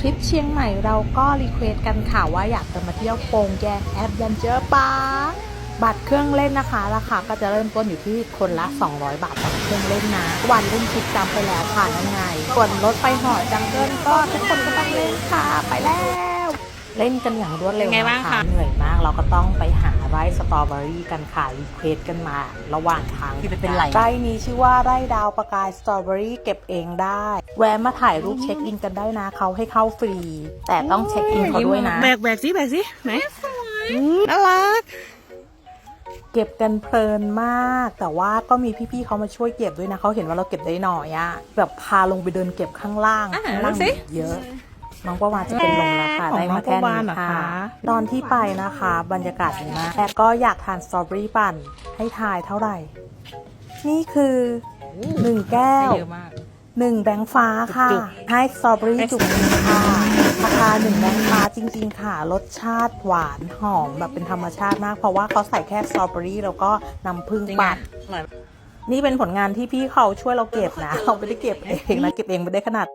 ทริปเชียงใหม่เราก็รีเควสกันค่ะว่าอยากจะมาเที่ยวโปงแยงแอดเวนเจอร์ปาร์คบัตรเครื่องเล่นนะคะ ราคาก็จะเริ่มต้นอยู่ที่คนละ 200 บาทต่อเครื่องเล่นนะ วันเล่นคิดจำไปแล้วค่ะนั่นไงส่วนรถไปหอจังเกิลก็ทุกคนก็ต้องเล่นค่ะ ไปแล้ว เล่นกันอย่างรวดเร็วเป็นไงบ้างนะคะคะเหนื่อยมากเราก็ต้องไปหาไร่สตรอเบอรี่กันค่ะรีเควสกันมาระหว่างทางที่เป็นไรไร่นี้ชื่อว่าไร่ดาวประกายสตรอเบอรี่เก็บเองได้ แวะมาถ่ายรูปเช็คอินกันได้นะเขาให้เข้าฟรี แต่ต้องเช็คอินเขาด้วยนะแบกแบกสิแบกสิไหนน่ารักเก็บกันเพลินมาก แต่ว่าก็มีพี่ๆเขามาช่วยเก็บด้วยนะเขาเห็นว่าเราเก็บได้หน่อยอะแบบพาลงไปเดินเก็บข้างล่างอะข้างล่างดูสิเยอะ น้องประวานจะเป็นลมแล้วค่ะของได้มาแค่น้องประวานี้นเหรอค่ะคะตอนที่ไปนะคะ บรรยากาศดีมากแต่ก็อยากทานสตรอเบอรี่ปั่นให้ทายเท่าไหร่ นี่คือหนึ่งแก้วเยอะมากหนึ่งแบงค์ฟ้าค่ะจุกให้สตรอเบอรี่จุกหนึ่งค่ะราคาหนึ่งแบงค์ฟ้าจริง ๆ ค่ะ รสชาติหวานหอมแบบเป็นธรรมชาติมาก เพราะว่าเขาใส่แค่สตรอเบอรี่แล้วก็น้ำผึ้งจริงไหมปั่นอร่อยนี่เป็นผลงานที่พี่เขาช่วยเราเก็บนะ เราไม่ได้เก็บเองนะ เก็บเองไม่ได้ขนาด